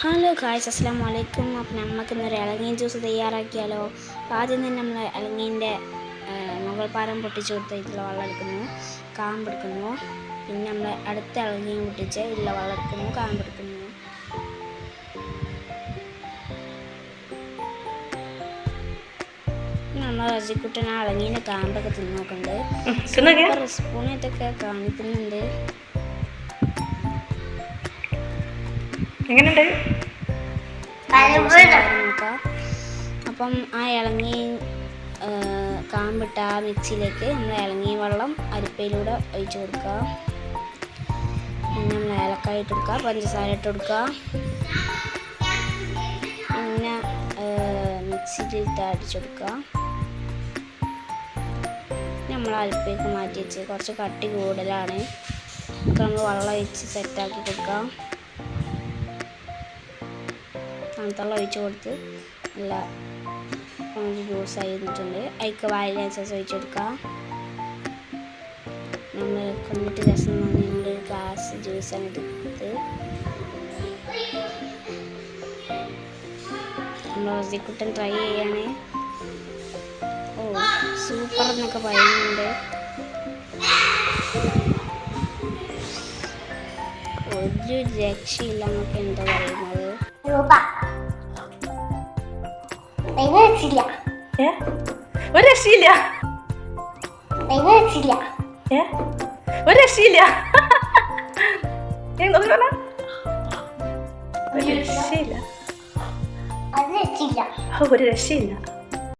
Hello guys അസ്സാം വലൈക്കും അപ്പം നമുക്ക് ഇന്നൊരു ഇളങ്ങീൻ ജ്യൂസ് തയ്യാറാക്കിയാലോ? ആദ്യം തന്നെ നമ്മൾ ഇളങ്ങീന്റെ മുകൾ പാരം പൊട്ടിച്ച് കൊടുത്തിട്ടുള്ള വെള്ളം എടുക്കുന്നു. കാമ്പെടുക്കുന്നു പിന്നെ നമ്മൾ അടുത്ത ഇളങ്ങിയും പൊട്ടിച്ച് ഉള്ള വെള്ളം എടുക്കുന്നു കാമ്പെടുക്കുന്നു നമ്മൾ റസിക്കുട്ടൻ ആ ഇളങ്ങീന്റെ കാമ്പൊക്കെ തിന്നോക്കുന്നുണ്ട് സ്പൂണായിട്ടൊക്കെ കാണിക്കുന്നുണ്ട്. എങ്ങനെയുണ്ട്? അപ്പം ആ ഇളങ്ങി കാമ്പിട്ട ആ മിക്സിയിലേക്ക് നമ്മൾ ഇളങ്ങിയ വെള്ളം അരിപ്പയിലൂടെ ഒഴിച്ച് കൊടുക്കുക. പിന്നെ നമ്മൾ ഏലക്കായ ഇട്ട് കൊടുക്കുക പഞ്ചസാര ഇട്ട് കൊടുക്കുക. പിന്നെ മിക്സിയിലിട്ട് അടിച്ചു കൊടുക്കുക. നമ്മൾ അരിപ്പയ്ക്ക് മാറ്റി വെച്ച് കുറച്ച് കട്ടി കൂടുതലാണ്. നമുക്ക് നമ്മൾ വെള്ളം ഒഴിച്ച് സെറ്റാക്കി കൊടുക്കാം. തണുത്തുള്ള ഒഴിച്ച് കൊടുത്ത് നല്ല ജ്യൂസ് ആയി നിന്നിട്ടുണ്ട് അതിക്ക് വായിലനുസരിച്ച് ഒഴിച്ച് കൊടുക്കാം. നമ്മൾ കൊണ്ടിട്ട് രസം നമ്മൾ ഒരു ഗ്ലാസ് ആണ് എടുത്ത്. നമ്മൾ റസിക്കുട്ടൻ ട്രൈ ചെയ്യാണ്. ഓ സൂപ്പർ എന്നൊക്കെ പറയുന്നുണ്ട്. ഒരു രക്ഷയില്ല എന്നൊക്കെ എന്താ പറയുന്നത്. രൂപ. ഏ? ഒരു രക്ഷയില്ല. ഏ? ഒരു രക്ഷയില്ല. ഒരു രക്ഷയില്ല. ഒരു രക്ഷയില്ല.